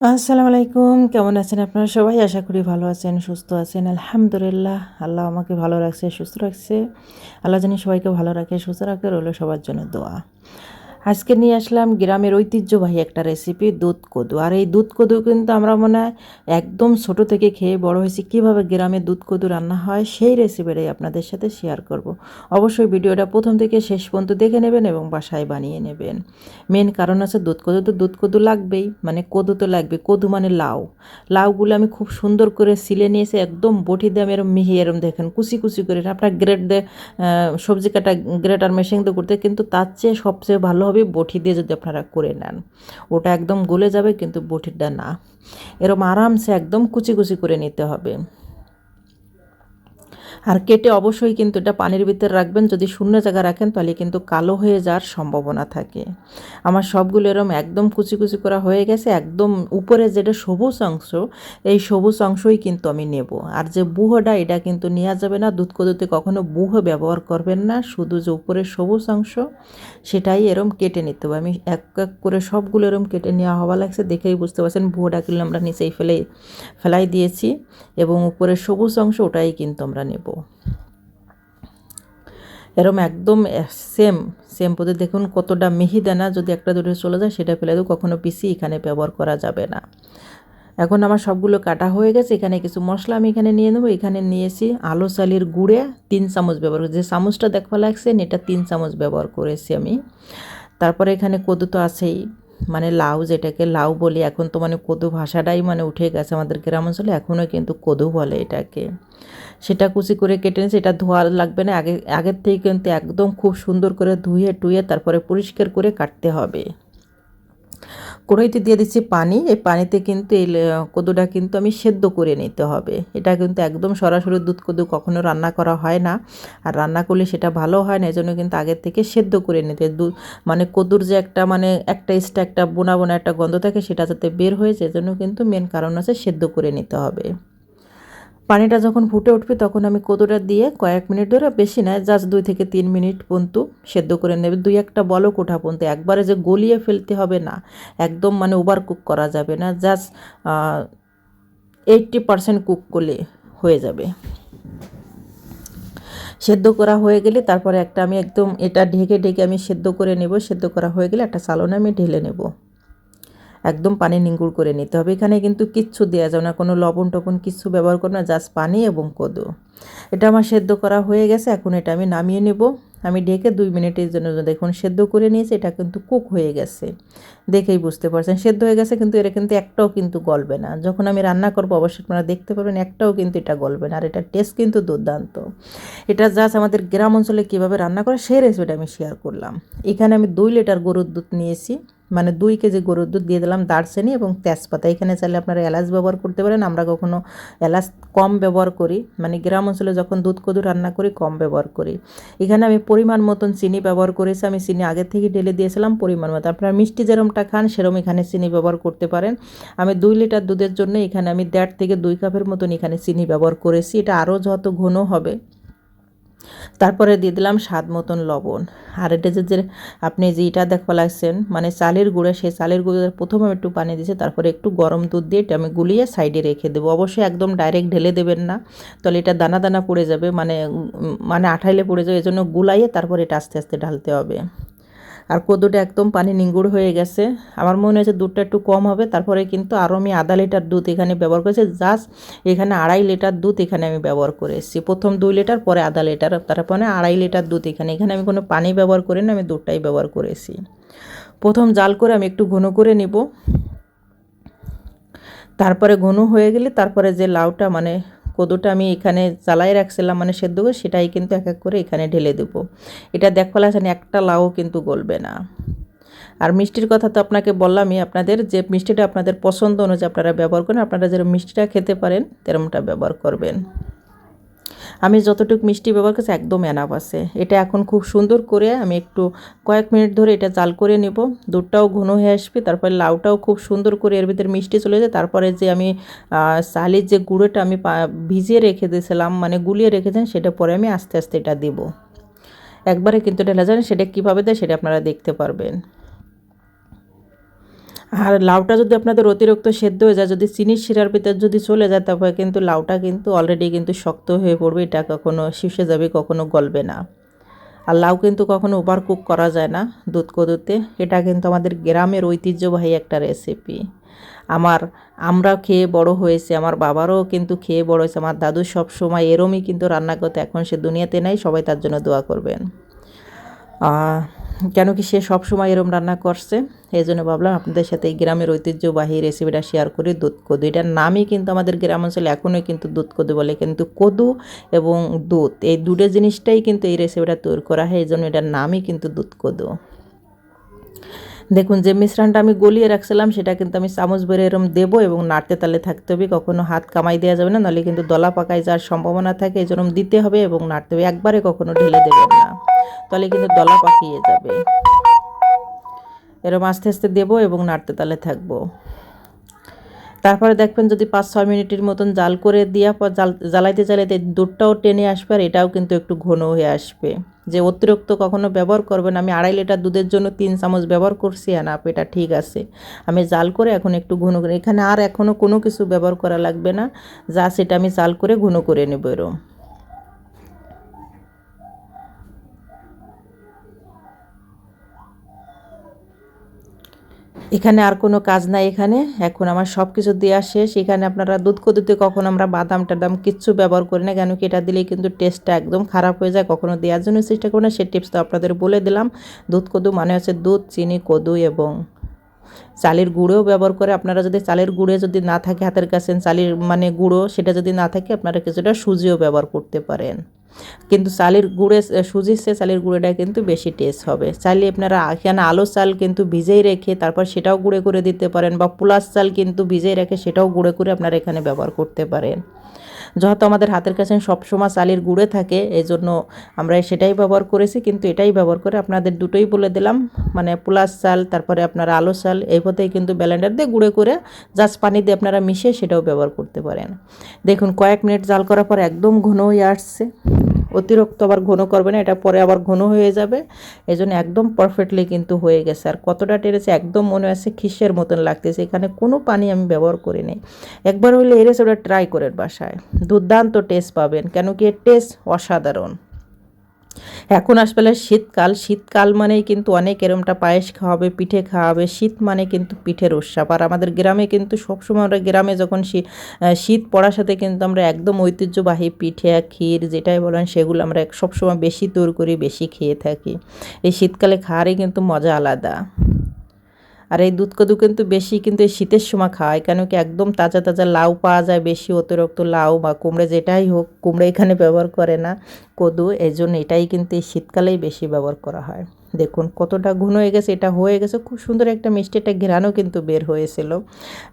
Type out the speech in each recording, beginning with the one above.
আসসালামু আলাইকুম। কেমন আছেন আপনারা সবাই? আশা করি ভালো আছেন, সুস্থ আছেন। আলহামদুলিল্লাহ, আল্লাহ আমাকে ভালো রাখছে, সুস্থ রাখছে। আল্লাহ জানি সবাইকে ভালো রাখে, সুস্থ রাখে, রইল সবার জন্য দোয়া। আজকে নিয়ে আসলাম গ্রামের ঐতিহ্যবাহী একটা রেসিপি দুধ কদু। আর এই দুধ কদু কিন্তু আমরা মনে হয় একদম ছোট থেকে খেয়ে বড় হয়েছি, কীভাবে গ্রামে দুধ কদু রান্না হয় সেই রেসিপিটাই আপনাদের সাথে শেয়ার করব। অবশ্যই ভিডিওটা প্রথম থেকে শেষ পর্যন্ত দেখে নেবেন এবং বাসায় বানিয়ে নেবেন। মেন কারণ আছে দুধ কদু তো দুধ কদু লাগবেই মানে কদু তো লাগবে, কদু মানে লাউ। লাউগুলো আমি খুব সুন্দর করে সিলে নিয়েছি, একদম বটি দিয়ে আমি এরম মিহি এরম দেখেন, কুচি কুচি করে। আপনার গ্রেট দিয়ে সবজি কাটা গ্রেটার মেশিন দিয়ে করতে, কিন্তু তার চেয়ে সবচেয়ে ভালো হবে বটি দিয়ে যদি আপনারা করে নেন। ওটা একদম গলে যাবে, কিন্তু বটিটা না। এরম আরামসে একদম কুচি কুচি করে নিতে হবে। আর কেটে অবশ্যই কিন্তু এটা পানির ভিতরে রাখবেন। যদি শূন্য জায়গা রাখেন, তাহলে কিন্তু কালো হয়ে যাওয়ার সম্ভাবনা থাকে। আমার সবগুলো এরম একদম কুচি কুচি করা হয়ে গেছে। একদম উপরে যেটা সবুজ অংশ, এই সবুজ অংশই কিন্তু আমি নেব। আর যে বুহটা, এটা কিন্তু নেওয়া যাবে না। দুধ কদুতে কখনো বুহ ব্যবহার করবেন না। শুধু যে উপরে সবুজ অংশ, সেটাই এরম কেটে নিতে হবে। আমি এক এক করে সবগুলো এরম কেটে নেওয়া হওয়া লাগছে। দেখেই বুঝতে পারছেন, বুহটা কিনলে আমরা নিচেই ফেলে, ফেলাই দিয়েছি। এবং উপরে সবুজ অংশ, ওটাই কিন্তু আমরা নেব। এরম একদম সেম সেম পদে দেখুন কতটা মিহিদানা যদি একটা দুটো চলে যায়, সেটা ফেলে দেবো কখনো পিসি এখানে ব্যবহার করা যাবে না। এখন আমার সবগুলো কাটা হয়ে গেছে, এখানে কিছু মশলা আমি এখানে নিয়ে নেব, এখানে নিয়েছি আলো চালির গুঁড়ে তিন চামচ ব্যবহার করেছি। যে চামচটা দেখা লাগছে, এটা তিন চামচ ব্যবহার করেছি আমি। তারপরে এখানে কদু তো আছেই। মানে লাউ যেটাকে লাউ বলি, এখন তো মানে কদু ভাষাটাই মানে উঠে গেছে আমাদের গ্রাম অঞ্চলে, এখনও কিন্তু কদু বলে এটাকে। সেটা কুচি করে কেটে নিয়ে এটা ধোয়া লাগবে না, আগে, আগের থেকে কিন্তু একদম খুব সুন্দর করে ধুয়ে টুয়ে তারপরে পরিষ্কার করে কাটতে হবে। কড়াইতে দিয়ে দিচ্ছি পানি। এই পানিতে কিন্তু এই কদুটা কিন্তু আমি সেদ্ধ করে নিতে হবে। এটা কিন্তু একদম সরাসরি দুধ কদু কখনো রান্না করা হয় না। আর রান্না করলে সেটা ভালো হয় না এই জন্য কিন্তু আগের থেকে সেদ্ধ করে নিতে দুধ মানে কদুর যে একটা মানে একটা ইস্টা একটা বোনা বোনা একটা গন্ধ থাকে সেটা যাতে বের হয়েছে এজন্য কিন্তু মেন কারণ আছে সেদ্ধ করে নিতে হবে। পানিটা যখন ফুটে উঠবে, তখন আমি কদুটা দিয়ে কয়েক মিনিট ধরে, বেশি নয়, জাস্ট দুই থেকে তিন মিনিট পর্যন্ত সেদ্ধ করে নেবে। দুই একটা বলো কোঠা পর্যন্ত, একবারে যে গলিয়ে ফেলতে হবে না, একদম মানে ওভার কুক করা যাবে না, জাস্ট এইটটি পারসেন্ট কুক করলে হয়ে যাবে। সেদ্ধ করা হয়ে গেলে তারপরে একটা আমি একদম এটা ঢেকে ঢেকে আমি সেদ্ধ করে নেব, সেদ্ধ করা হয়ে গেলে একটা সালনে আমি ঢেলে নেব। একদম পানি নিঙ্গুর করে নিতে হবে। এখানে কিন্তু কিচ্ছু দেওয়া যাবে না, কোনো লবণ টবণ কিচ্ছু ব্যবহার করো না, জাস্ট পানি এবং কদু। এটা আমার সেদ্ধ করা হয়ে গেছে, এখন এটা আমি নামিয়ে নেব। আমি ঢেকে দুই মিনিটের জন্য দেখুন সেদ্ধ করে নিয়েছি, এটা কিন্তু কুক হয়ে গেছে। দেখেই বুঝতে পারছেন, সেদ্ধ হয়ে গেছে কিন্তু এটা কিন্তু একটাও কিন্তু গলবে না। যখন আমি রান্না করব, অবশ্যই আপনারা দেখতে পারবেন একটাও কিন্তু এটা গলবে না আর এটার টেস্ট কিন্তু দুর্দান্ত। এটা জাস্ট আমাদের গ্রাম অঞ্চলে কীভাবে রান্না করে, সেই রেসিপিটা আমি শেয়ার করলাম। এখানে আমি দুই লিটার গরুর দুধ নিয়েছি। মানে দুই কেজি গরুর দুধ দিয়ে দিলাম দারচিনি এবং তেজপাতা। এখানে চাইলে আপনারা এলাচ ব্যবহার করতে পারেন, আমরা কখনো এলাচ কম ব্যবহার করি। মানে গ্রাম অঞ্চলে যখন দুধ কদু রান্না করি, কম ব্যবহার করি। এখানে আমি পরিমাণ মতন চিনি ব্যবহার করেছি। আমি চিনি আগে থেকে ঢেলে দিয়েছিলাম পরিমাণ মতো। আপনারা মিষ্টি যেরমটা খান, সেরম এখানে চিনি ব্যবহার করতে পারেন। আমি দুই লিটার দুধের জন্য এখানে আমি দেড় থেকে দুই কাপের মতন এখানে চিনি ব্যবহার করেছি। এটা আরও যত ঘন হবে তারপরে দিয়ে দিলাম স্বাদ মতন লবণ। আর এটা যে যে আপনি যেটা দেখা লাগছেন মানে চালের গুঁড়া, সেই চালের গুঁড়ো প্রথমে একটু পানি দিয়েছি, তারপরে একটু গরম দুধ দিয়ে এটা আমি গুলিয়ে সাইডে রেখে দেবো। অবশ্যই একদম ডাইরেক্ট ঢেলে দেবেন না, তাহলে এটা দানা দানা পড়ে যাবে মানে মানে আঠাইলে পড়ে যাবে, এজন্য গুলাইয়ে তারপরে এটা আস্তে আস্তে ঢালতে হবে। আর কদুটা একদম পানি নিঙ্গুড় হয়ে গেছে। আমার মনে হয়েছে দুধটা একটু কম হবে, তারপরে কিন্তু আরও আমি আধা লিটার দুধ এখানে ব্যবহার করেছি। জাস্ট এখানে আড়াই লিটার দুধ এখানে আমি ব্যবহার করে এসেছি প্রথম দুই লিটার, পরে আধা লিটার, তারপরে আড়াই লিটার দুধ এখানে। এখানে আমি কোনো পানি ব্যবহার করি না, আমি দুধটাই ব্যবহার করেছি। প্রথম জাল করে আমি একটু ঘন করে নিব। তারপরে ঘন হয়ে গেলে তারপরে যে লাউটা মানে কদুটা আমি এখানে চালাই রাখছিলাম মানে সেদ্ধ করে সেটাই কিন্তু এক এক করে এখানে ঢেলে দেব। এটা দেখো লাগছেন একটা লাউ কিন্তু গলবে না। আর মিষ্টির কথা তো আপনাকে বললামই, আপনাদের যে মিষ্টিটা আপনাদের পছন্দ অনুযায়ী আপনারা ব্যবহার করেন, আপনারা যেরকম মিষ্টিটা খেতে পারেন, তেরমটা ব্যবহার করবেন। আমি যতটুকু মিষ্টি ব্যবহার করছি একদম এনাফ আছে। এটা এখন খুব সুন্দর করে আমি একটু কয়েক মিনিট ধরে এটা জাল করে নেব। দুধটাও ঘন হয়ে আসবে, তারপরে লাউটাও খুব সুন্দর করে এর ভিতরে মিষ্টি চলে যায়। তারপরে যে আমি চালের যে গুঁড়োটা আমি ভিজিয়ে রেখে দিয়েছিলাম মানে গুলিয়ে রেখেছেন সেটা পরে আমি আস্তে আস্তে এটা দেবো। একবারে কিন্তু ঢেলা যায় সেটা কীভাবে দেয় সেটা আপনারা দেখতে পারবেন। আর লাউটা যদি আপনাদের অতিরিক্ত সেদ্ধ হয়ে যায়, যদি চিনির শিরার ভিতর যদি চলে যায় তারপরে কিন্তু লাউটা কিন্তু অলরেডি কিন্তু শক্ত হয়ে পড়বে। এটা কখনো শিষে যাবে, কখনো গলবে না। আর লাউ কিন্তু কখনো ওভার কুক করা যায় না, দুধ কদুতে। এটা কিন্তু আমাদের গ্রামের ঐতিহ্যবাহী একটা রেসিপি আমার আমরা খেয়ে বড় হয়েছে, আমার বাবারও কিন্তু খেয়ে বড় হয়েছে, আমার দাদু সব সময় এরমই কিন্তু রান্না করতে, এখন সে দুনিয়াতে নাই, সবাই তার জন্য দোয়া করবেন। কেন কি সে সবসময় এরম রান্না করছে? এই জন্য ভাবলাম আপনাদের সাথে এই গ্রামের ঐতিহ্যবাহী রেসিপিটা শেয়ার করি দুধ কদু এটার নামই কিন্তু আমাদের গ্রাম অঞ্চলে এখনও কিন্তু দুধ কদু বলে, কিন্তু কদু এবং দুধ, এই দুটো জিনিসটাই কিন্তু এই রেসিপিটা তৈরি করা হয়, এই জন্য এটার নামই কিন্তু দুধ কদু দেখুন যে মিশ্রণটা আমি গলিয়ে রাখছিলাম, সেটা কিন্তু আমি চামচ বেড়ে এরম দেবো এবং নাড়তে তালে থাকতে হবে। কখনো হাত কামাই দেওয়া যাবে না, নাহলে কিন্তু দলা পাকায় যাওয়ার সম্ভাবনা থাকে এই জন্য দিতে হবে এবং নাড়তে হবে। একবারে কখনো ঢেলে দেবেন না, তাহলে কিন্তু দলা পাকিয়ে যাবে। এরম আস্তে আস্তে দেবো এবং নাড়তে তালে থাকব। তারপরে দেখবেন যদি পাঁচ, ছয় মিনিটের মতন জাল করে দেওয়া পর জাল, জ্বালাইতে জ্বালাইতে দুধটাও টেনে আসবে আর এটাও কিন্তু একটু ঘন হয়ে আসবে। যে অতিরিক্ত কখনো ব্যবহার করবেন, আমি আড়াই লিটার দুধের জন্য তিন চামচ ব্যবহার করছি, আর আপ, এটা ঠিক আছে। আমি জাল করে এখন একটু ঘন করে, এখানে আর এখনও কোনো কিছু ব্যবহার করা লাগবে না, যা সেটা আমি জাল করে ঘন করে নেব এরম। এখানে আর কোনো কাজ নাই এখানে। এখন আমার সব কিছু দেওয়া শেষ। এখানে আপনারা দুধ কদুতে কখন আমরা বাদাম টাদাম কিচ্ছু ব্যবহার করি না, কেন কি এটা দিলেই কিন্তু টেস্টটা একদম খারাপ হয়ে যায়। কখনো দেওয়ার জন্য চেষ্টা করি না, সে টিপস তো আপনাদের বলে দিলাম। দুধ কদু মানে হচ্ছে দুধ, চিনি, কদু এবং চালের গুঁড়োও ব্যবহার করে। আপনারা যদি চালের গুঁড়ো যদি না থাকে, হাতের কাছে চালের মানে গুঁড়ো সেটা যদি না থাকে, আপনারা কিছুটা সুজিও ব্যবহার করতে পারেন। কিন্তু চালের গুঁড়ে সুজির সে চালের গুঁড়োটা কিন্তু বেশি টেস্ট হবে। চাইলে আপনারা এখানে আলো চাল কিন্তু ভিজেই রেখে তারপর সেটাও গুঁড়ে করে দিতে পারেন বা পুলাস চাল কিন্তু ভিজেই রেখে সেটাও গুঁড়ে করে আপনারা এখানে ব্যবহার করতে পারেন। যেহেতু আমাদের হাতের কাছে সবসময় চালের গুঁড়ে থাকে এই জন্য আমরা সেটাই ব্যবহার করেছি, কিন্তু এটাই ব্যবহার করে আপনাদের দুটোই বলে দিলাম। মানে পুলাস চাল, তারপরে আপনারা আলো চাল, এই পথেই কিন্তু ব্যালেন্ডার দিয়ে গুঁড়ে করে জাস্ট পানি দিয়ে আপনারা মিশিয়ে সেটাও ব্যবহার করতে পারেন। দেখুন, কয়েক মিনিট জাল করার পর একদম ঘন হয়ে আসছে। অতিরিক্ত আবার ঘন করবে না, এটা পরে আবার ঘন হয়ে যাবে। এই জন্য একদম পারফেক্টলি কিন্তু হয়ে গেছে। আর কতটা টেরেছে একদম মনে আছে খিসের মতন লাগতেছে, এখানে কোনো পানি আমি ব্যবহার করি নাই। একবার হইলে এই ওটা ট্রাই করেন বাসায়। দুর্দান্ত টেস্ট পাবেন, কেন কি এর টেস্ট অসাধারণ। এখন আসলে শীতকাল। শীতকাল মানেই কিন্তু অনেক এরমটা পায়েস খাওয়াবে, পিঠে খাওয়াবে। শীত মানে কিন্তু পিঠের উৎসব। আর আমাদের গ্রামে কিন্তু সবসময় আমরা গ্রামে যখন শীত পড়ার সাথে কিন্তু আমরা একদম ঐতিহ্যবাহী পিঠে, ক্ষীর যেটাই বলেন সেগুলো আমরা সবসময় বেশি দূর করি, বেশি খেয়ে থাকি। এই শীতকালে খাওয়ারই কিন্তু মজা আলাদা। আর এই দুধ কদু কিন্তু বেশি কিন্তু এই শীতের সময় খাওয়ায় কেন কি একদম তাজা তাজা লাউ পাওয়া যায়, বেশি অতিরিক্ত লাউ বা কুমড়ে যেটাই হোক, কুমড়ে এখানে ব্যবহার করে না কদু এই জন্য এটাই কিন্তু এই শীতকালেই বেশি ব্যবহার করা হয়। দেখুন কতটা ঘন হয়ে গেছে, এটা হয়ে গেছে, খুব সুন্দর একটা মিষ্টি একটা ঘেরানো কিন্তু বের হয়েছিল।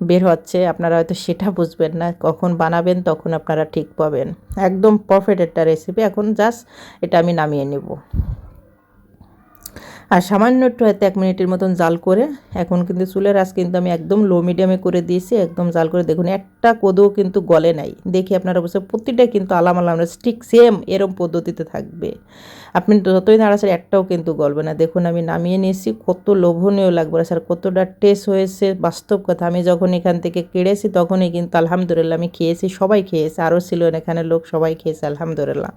বের হচ্ছে, আপনারা হয়তো সেটা বুঝবেন না, কখন বানাবেন তখন আপনারা ঠিক পাবেন। একদম পারফেক্ট একটা রেসিপি এখন জাস্ট এটা আমি নামিয়ে নেব। আর সামান্য একটু হয়তো এক মিনিটের মতন জাল করে, এখন কিন্তু চুলের আঁচ কিন্তু আমি একদম লো মিডিয়ামে করে দিয়েছি, একদম জাল করে দেখুন, একটা কোদও কিন্তু গলে নাই। দেখি আপনারা বলছে প্রতিটা কিন্তু আলাম আলাম ঠিক সেম এরম পদ্ধতিতে থাকবে। আপনি যতই নাড়াচাড়ি, একটাও কিন্তু গলবে না। দেখুন, আমি নামিয়ে নিয়েছি, কত লোভনীয় লাগবে স্যার, কতটা টেস্ট হয়েছে, বাস্তব কথা। আমি যখন এখান থেকে কেড়েছি, তখনই কিন্তু আলহামদুলিল্লাহ আমি খেয়েছি, সবাই খেয়েছে, আরও ছিল এখানে লোক, সবাই খেয়েছে, আলহামদুলিল্লাহ।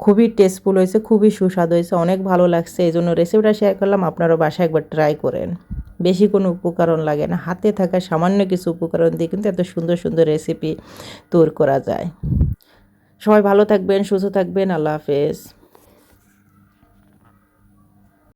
খুবই টেস্টফুল হয়েছে, খুবই সুস্বাদু হয়েছে, অনেক ভালো লাগছে। এই জন্য রেসিপিটা শেয়ার করলাম, আপনারও বাসায় একবার ট্রাই করেন। বেশি কোনো উপকরণ লাগে না, হাতে থাকা সামান্য কিছু উপকরণ দিয়ে কিন্তু এত সুন্দর সুন্দর রেসিপি তৈরি করা যায়। সবাই ভালো থাকবেন, সুস্থ থাকবেন, আল্লাহ হাফেজ।